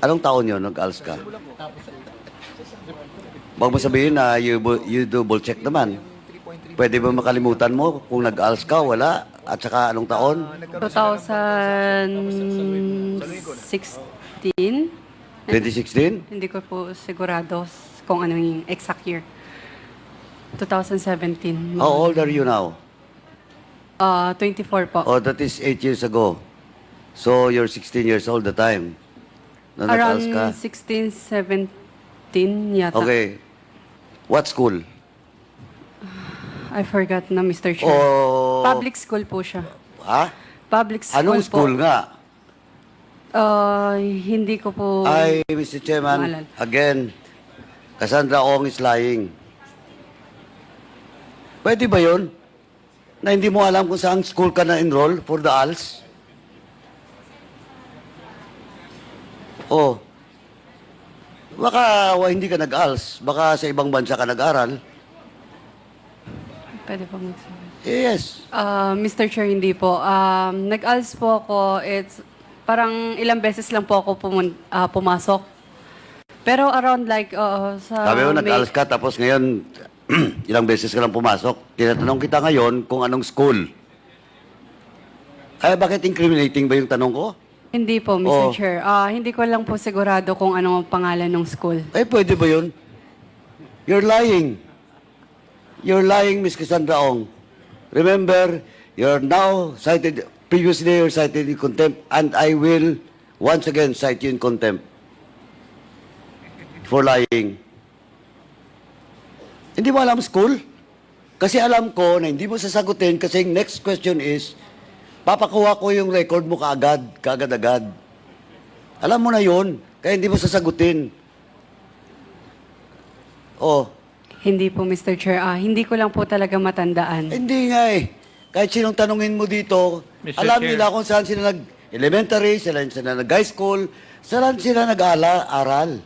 Anong taon yun, nag-ALS ka? Huwag mo sabihin na you, you double check naman. Pwede ba makalimutan mo kung nag-ALS ka, wala? At saka anong taon? 2016. 2016? Hindi ko po sigurado kung ano yung exact year. 2017. How old are you now? Ah, 24 po. Oh, that is 8 years ago. So, you're 16 years old the time. Na nag-ALS ka. Around 16, 17 yata. Okay. What school? I forgot na, Mr. Chair. Oh, Public school po siya. Ha? Public school Anong po. school nga? Ah, hindi ko po... Ay, Mr. Chairman, Maalala. again, Cassandra Ong is lying. Pwede ba yun? Na hindi mo alam kung saan school ka na-enroll for the ALS? Oh. Baka wa, hindi ka nag-ALS. Baka sa ibang bansa ka nag-aral. Pwede po magsabi. Yes. Ah, Mr. Chair, hindi po. Um, nag-ALS po ako. It's parang ilang beses lang po ako pumun- ah, pumasok. Pero around like uh, sa Sabi mo, May- nag-ALS ka, tapos ngayon, ilang beses ka lang pumasok. Tinatanong kita ngayon kung anong school. Ay, bakit incriminating ba yung tanong ko? Hindi po, Mr. Oh. Chair. Ah, hindi ko lang po sigurado kung ano ang pangalan ng school. Ay, pwede ba yun? You're lying. You're lying, Miss Cassandra Ong. Remember, you're now cited, previously you're cited in contempt, and I will once again cite you in contempt for lying. Hindi mo alam school? Kasi alam ko na hindi mo sasagutin kasi next question is, papakuha ko yung record mo kaagad, kaagad-agad. Alam mo na yun, kaya hindi mo sasagutin. Oh, Hindi po, Mr. Chair. Ah, hindi ko lang po talaga matandaan. hindi nga eh. Kahit sinong tanungin mo dito, Mr. alam Chair. nila kung saan sila nag-elementary, saan sila nag-high school, saan sila nag-aral.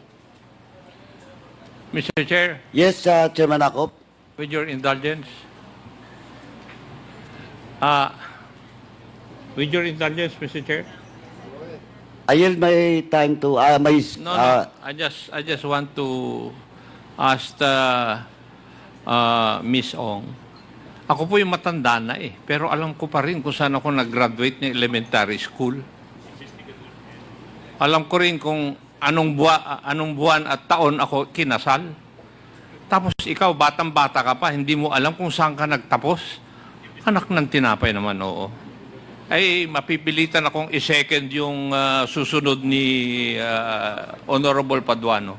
Mr. Chair, Yes, uh, Chairman Akop. with your indulgence, uh, with your indulgence, Mr. Chair, I yield my time to, ah, my, no, ah, no, I just, I just want to ask the, uh, Miss Ong. Ako po yung matanda na eh, pero alam ko pa rin kung saan ako nag-graduate ng elementary school. Alam ko rin kung anong, buwa, anong buwan at taon ako kinasal. Tapos ikaw, batang-bata ka pa, hindi mo alam kung saan ka nagtapos. Anak ng tinapay naman, oo. Ay, mapipilitan akong i-second yung ah, susunod ni ah, Honorable Paduano.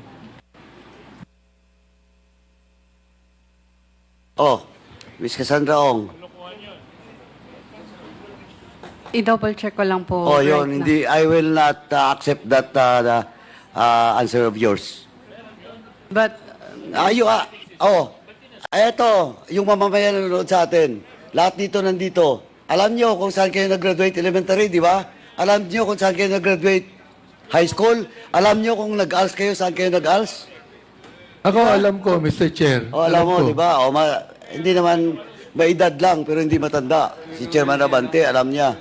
oh, Miss Cassandra Ong. I-double check ko lang po. Oh, right yun, hindi, I will not uh, accept that uh, the, uh, answer of yours. But, Ayo ah. Oh. Eto, yung mamamayan na nanonood sa atin. Lahat dito nandito. Alam nyo kung saan kayo nag-graduate elementary, di ba? Alam nyo kung saan kayo nag-graduate high school? Alam nyo kung nag-ALS kayo, saan kayo nag-ALS? Ako alam ko, Mr. Chair. O, alam mo, ko. di ba? O, ma- hindi naman may edad lang, pero hindi matanda. Si Chairman Abante, alam niya.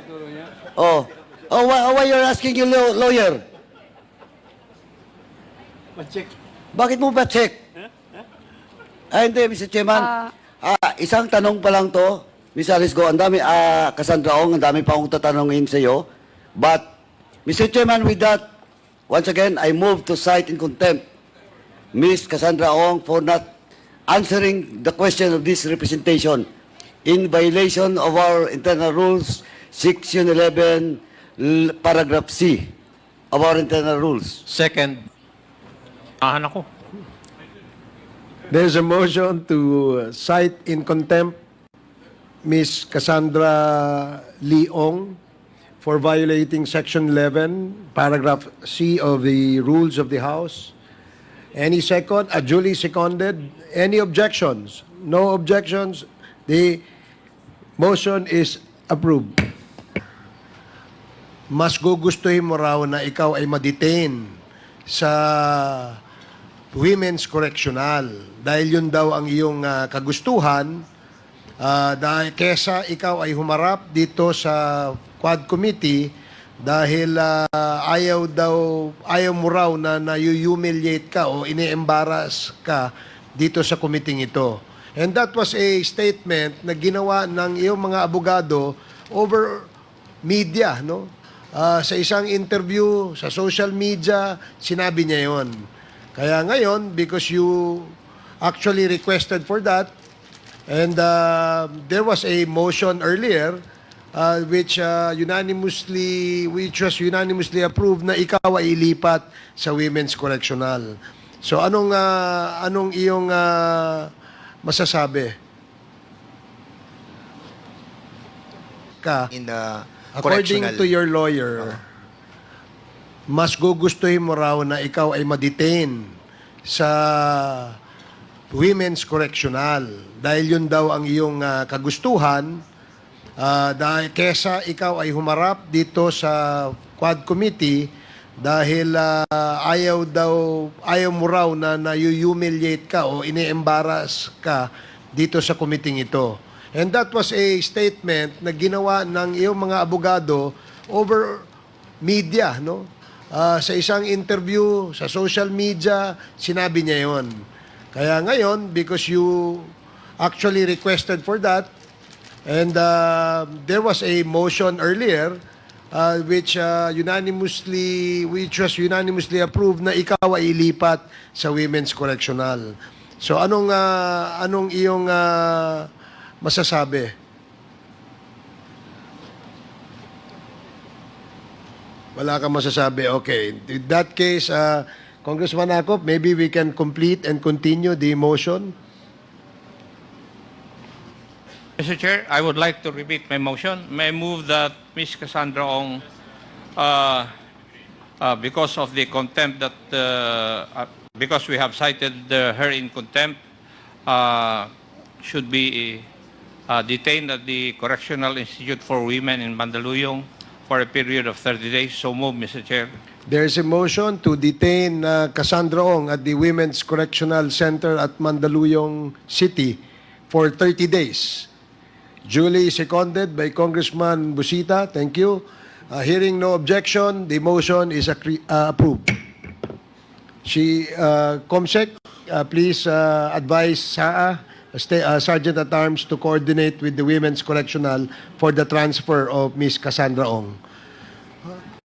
Oh, oh, why, why you're asking your law- lawyer? Bakit mo ba check? Ah, hindi, Mr. Chairman. Ah, isang tanong pa lang to. Ms. Alice Go, ang dami, ah, Cassandra Ong, ang dami pa akong tatanungin sa iyo. But, Mr. Chairman, with that, once again, I move to cite in contempt Ms. Cassandra Ong for not answering the question of this representation in violation of our internal rules, section 11, l- paragraph C of our internal rules. Second, ahan ako. There's a motion to uh, cite in contempt Ms. Cassandra Leong for violating Section 11, Paragraph C of the Rules of the House. Any second? Uh, duly seconded. Any objections? No objections. The motion is approved. Mas gugustuhin mo raw na ikaw ay ma-detain sa Women's Correctional dahil yun daw ang iyong ah, kagustuhan ah, dahil kesa ikaw ay humarap dito sa Quad Committee dahil ah, ayaw daw ayaw mo raw na na-humiliate ka o ini-embarrass ka dito sa committee ito. And that was a statement na ginawa ng iyong mga abogado over media, no? Ah, sa isang interview sa social media, sinabi niya 'yon. Kaya ngayon because you actually requested for that and uh, there was a motion earlier uh, which uh, unanimously which was unanimously approved na ikaw ay ilipat sa Women's Correctional. So anong uh, anong iyong uh, masasabi? Ka in the according correctional. to your lawyer, mas gugustuhin mo raw na ikaw ay ma-detain sa Women's Correctional dahil yun daw ang iyong ah, kagustuhan ah, dahil kesa ikaw ay humarap dito sa Quad Committee dahil ah, ayaw daw ayaw mo raw na na-humiliate ka o ini-embarrass ka dito sa committee ito. And that was a statement na ginawa ng iyong mga abogado over media, no? Ah, sa isang interview sa social media, sinabi niya 'yon. Kaya ngayon, because you actually requested for that, and uh, there was a motion earlier uh, which uh, unanimously which was unanimously approved na ikaw ay ilipat sa Women's Correctional. So anong uh, anong iyong uh, masasabi? Wala kang masasabi. Okay. In that case, uh, Congressman Akop, maybe we can complete and continue the motion. Mr. Chair, I would like to repeat my motion. May I move that Ms. Cassandra Ong, uh, uh, because of the contempt that, uh, uh, because we have cited uh, her in contempt, uh, should be uh, detained at the Correctional Institute for Women in Mandaluyong for a period of 30 days. So move, Mr. Chair. There is a motion to detain uh, Cassandra Ong at the Women's Correctional Center at Mandaluyong City for 30 days. Duly seconded by Congressman Busita. Thank you. Uh, hearing no objection, the motion is uh, approved. She, uh, Comsec, uh, please uh, advise SAA, Sta- uh, Sergeant at Arms, to coordinate with the Women's Correctional for the transfer of Miss Cassandra Ong.